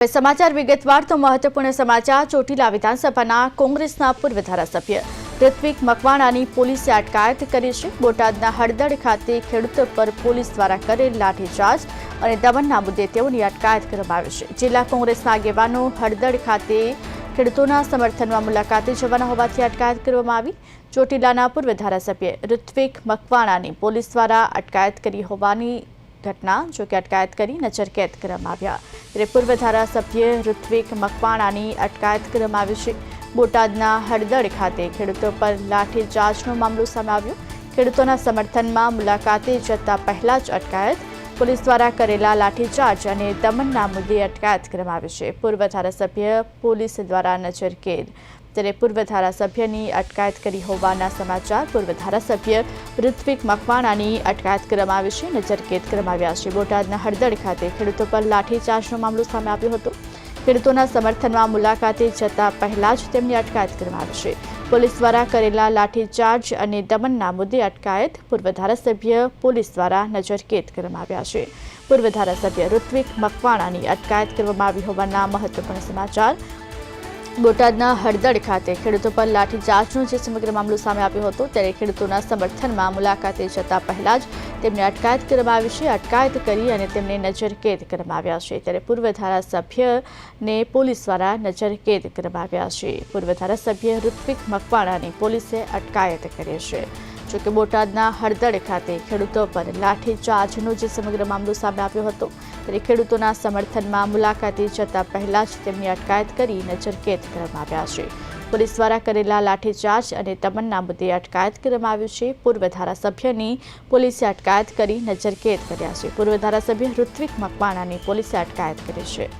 સમાચાર વિગતવાર તો મહત્વપૂર્ણ સમાચાર ચોટીલા વિધાનસભાના કોંગ્રેસના પૂર્વ ધારાસભ્ય ઋત્વિક મકવાણાની પોલીસે અટકાયત કરી છે. બોટાદના હળદડ ખાતે ખેડૂતો પર પોલીસ દ્વારા કરેલ લાઠીચાર્જ અને દમનના મુદ્દે તેઓની અટકાયત કરવામાં આવી છે. જિલ્લા કોંગ્રેસના આગેવાનો હળદડ ખાતે ખેડૂતોના સમર્થનમાં મુલાકાતે જવાના હોવાથી અટકાયત કરવામાં આવી. ચોટીલાના પૂર્વ ધારાસભ્ય ઋત્વિક મકવાણાની પોલીસ દ્વારા અટકાયત કરી હોવાની ઘટના જોકે અટકાયત કરી નજરકેદ કરવામાં આવ્યા. ત્યારે પૂર્વ ધારાસભ્ય ઋત્વિક મકવાણાની અટકાયત કરવામાં આવી છે. બોટાદના હળદળ ખાતે ખેડૂતો પર લાઠીચાર્જનો મામલો સામે આવ્યો. ખેડૂતોના સમર્થનમાં મુલાકાતે જતા પહેલા જ અટકાયત. પોલીસ દ્વારા કરેલા લાઠીચાર્જ અને દમનના મુદ્દે અટકાયત કરવામાં આવી છે. પૂર્વ ધારાસભ્ય પોલીસ દ્વારા નજરકેદ ત્યારે પૂર્વ ધારાસભ્યની અટકાયત કરી હોવાના સમાચાર, પૂર્વ ધારાસભ્ય ઋત્વિક મકવાણાની અટકાયત કરવામાં આવી છે. નજરકેદ કરવામાં આવ્યા છે. બોટાદના હળદળ ખાતે ખેડૂતો પર લાઠીચાર્જનો મામલો સામે આવ્યો હતો. ખેડૂતોના સમર્થનમાં મુલાકાતે જતા પહેલા જ તેમની અટકાયત કરવામાં આવી છે. પોલીસ દ્વારા કરેલા લાઠીચાર્જ અને દમનના મુદ્દે અટકાયત પૂર્વ ધારાસભ્ય પોલીસ દ્વારા નજરકેદ કરવામાં આવ્યા છે. પૂર્વ ધારાસભ્ય ઋત્વિક મકવાણાની અટકાયત કરવામાં આવી હોવાના મહત્વપૂર્ણ સમાચાર બોટાદના હળદડ ખાતે ખેડૂતો પર લાઠીચાર્જનો જે સમગ્ર મામલો સામે આવ્યો હતો, ત્યારે ખેડૂતોના સમર્થનમાં મુલાકાતે જતા પહેલા જ તેમને અટકાયત કરવામાં આવી છે. અટકાયત કરી અને તેમને નજરકેદ કરવામાં આવ્યા છે. ત્યારે પૂર્વ ધારાસભ્યને પોલીસ દ્વારા નજરકેદ કરવામાં આવ્યા છે. પૂર્વ ધારાસભ્ય ઋત્વિક મકવાણાની પોલીસે અટકાયત કરી છે. જોકે બોટાદના હળદળ ખાતે ખેડૂતો પર લાઠીચાર્જનો જે સમગ્ર મામલો સામે આવ્યો હતો, ત્યારે ખેડૂતોના સમર્થનમાં મુલાકાતે જતા પહેલા જ તેમની અટકાયત કરી નજરકેદ કરવામાં આવ્યા છે. પોલીસ દ્વારા કરેલા લાઠીચાર્જ અને તમન્ના મુદ્દે અટકાયત કરવામાં આવ્યું છે. પૂર્વ ધારાસભ્યની પોલીસે અટકાયત કરી નજરકેદ કર્યા છે. પૂર્વ ધારાસભ્ય ઋત્વિક મકવાણાની પોલીસે અટકાયત કરી છે.